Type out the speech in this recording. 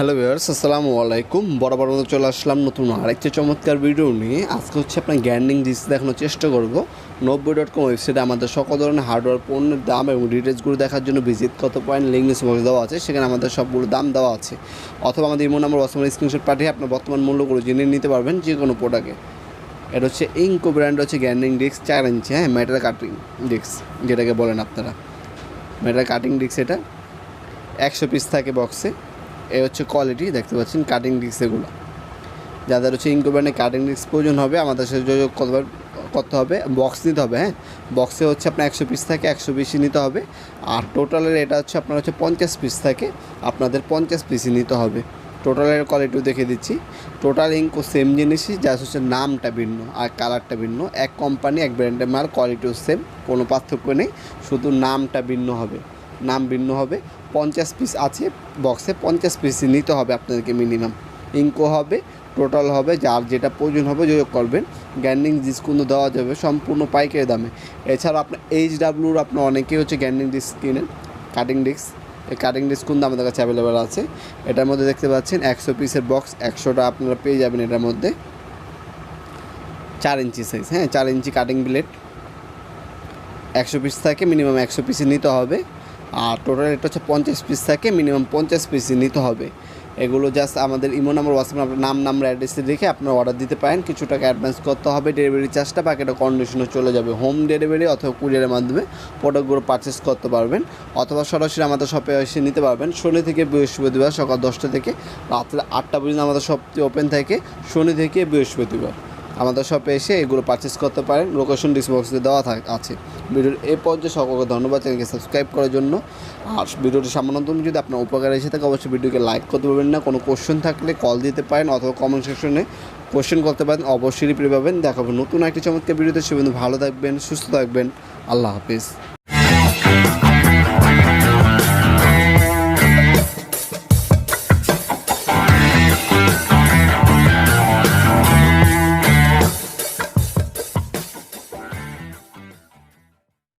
Hello viewers, আসসালামু আলাইকুম। বরাবর মতো চলে আসলাম নতুন আরেকটা চমৎকার ভিডিও নিয়ে। আজকে হচ্ছে আপনার গ্যান্ডিং ডিস দেখানোর চেষ্টা করব। নব্বই ডট কম ওয়েবসাইটে আমাদের সকল ধরনের হার্ডওয়্যার পণ্যের দাম এবং ডিটেলসগুলো দেখার জন্য ভিজিট কত পয়েন্ট লিঙ্ক বক্স দেওয়া আছে, সেখানে আমাদের সবগুলো দাম দেওয়া আছে। অথবা আমাদের ইমো নাম্বার বর্তমান স্ক্রিনশট পাঠিয়ে আপনার বর্তমান মূল্যগুলো জেনে নিতে পারবেন যে কোনো প্রোডাক্টে এটা হচ্ছে ইঙ্কো ব্র্যান্ড হচ্ছে গ্যান্ডিং ডিস্ক চার ইঞ্চি হ্যাঁ মেটাল কাটিং ডিস্ক যেটাকে বলেন আপনারা। মেটাল কাটিং ডিস্ক এটা একশো পিস থাকে বক্সে এ হচ্ছে কোয়ালিটি দেখতে পাচ্ছেন কাটিং ডিস্ক এগুলো। যাদের হচ্ছে ইঙ্কো ব্র্যান্ডে কাটিং ডিস্ক প্রয়োজন হবে, আমাদের সাথে যোগাযোগ করবার, করতে হবে বক্স নিতে হবে হ্যাঁ? বক্সে হচ্ছে আপনার একশো পিস থাকে একশো পিসই নিতে হবে, আর টোটালের এটা হচ্ছে আপনার হচ্ছে পঞ্চাশ পিস থাকে আপনাদের পঞ্চাশ পিসই নিতে হবে। টোটালের কোয়ালিটিও দেখে দিচ্ছি। টোটাল ইঙ্কো সেম জিনিসই, যা হচ্ছে নামটা ভিন্ন আর কালারটা ভিন্ন। এক কোম্পানি এক ব্র্যান্ডের মাল কোয়ালিটিও সেম কোনো পার্থক্য নেই, শুধু নামটা ভিন্ন হবে, নাম ভিন্ন হবে। পঞ্চাশ পিস আছে বক্সে পঞ্চাশ পিসই নিতে হবে আপনাদেরকে মিনিমাম ইঙ্কো হবে টোটাল হবে, যার যেটা প্রয়োজন হবে যোগাযোগ করবেন। গ্যান্ডিং ডিসকাউন্ট দেওয়া যাবে সম্পূর্ণ পাইকারি দামে। এছাড়া আপনার এইচ ডাব্লুর আপনার অনেকেই হচ্ছে গ্যান্ডিং ডিস্ক কিনেন কাটিং ডিস্ক এই কাটিং ডিস্ক কিন্তু আমাদের কাছে অ্যাভেলেবেল আছে। এটার মধ্যে দেখতে পাচ্ছেন একশো পিসের বক্স একশোটা আপনারা পেয়ে যাবেন এটার মধ্যে। চার ইঞ্চি সাইজ হ্যাঁ চার ইঞ্চি কাটিং ব্লেড একশো পিস থাকে মিনিমাম একশো পিসই নিতে হবে। আর টোটাল এটা হচ্ছে পঞ্চাশ পিস থাকে মিনিমাম পঞ্চাশ পিসই নিতে হবে। এগুলো জাস্ট আমাদের ইমো নাম্বার হোয়াটসঅ্যাপ আপনার নাম নাম্বার অ্যাড্রেসে রেখে আপনার অর্ডার দিতে পারেন। কিছু টাকা অ্যাডভান্স করতে হবে ডেলিভারি চার্জটা বাকিটা কন্ডিশনে চলে যাবে। হোম ডেলিভারি অথবা কুরিয়ারের মাধ্যমে প্রোডাক্টগুলো পারচেস করতে পারবেন, অথবা সরাসরি আমাদের শপে এসে নিতে পারবেন। শনি থেকে বৃহস্পতিবার সকাল দশটা থেকে রাত্রে আটটা পর্যন্ত আমাদের শপটি ওপেন থাকে, শনি থেকে বৃহস্পতিবার। আমাদের শপে এসে এগুলো পারচেস করতে পারেন। লোকেশন ডিসবক্সে দেওয়া আছে। ভিডিওর এই পর্যায়ে সকলকে ধন্যবাদ চ্যানেলকে সাবস্ক্রাইব করার জন্য। আর ভিডিওটি সামান্য যদি আপনার উপকার এসে থাকে, অবশ্যই ভিডিওকে লাইক করতে পারবেন না। কোনো কোশ্চেন থাকলে কল দিতে পারেন অথবা কমেন্ট সেকশনে কোশ্চেন করতে পারেন। অবশ্যই রিপ্লাই পাবেন। দেখাবো নতুন একটি চমৎকার ভিডিওতে। সে ভালো থাকবেন, সুস্থ থাকবেন। আল্লাহ হাফিজ।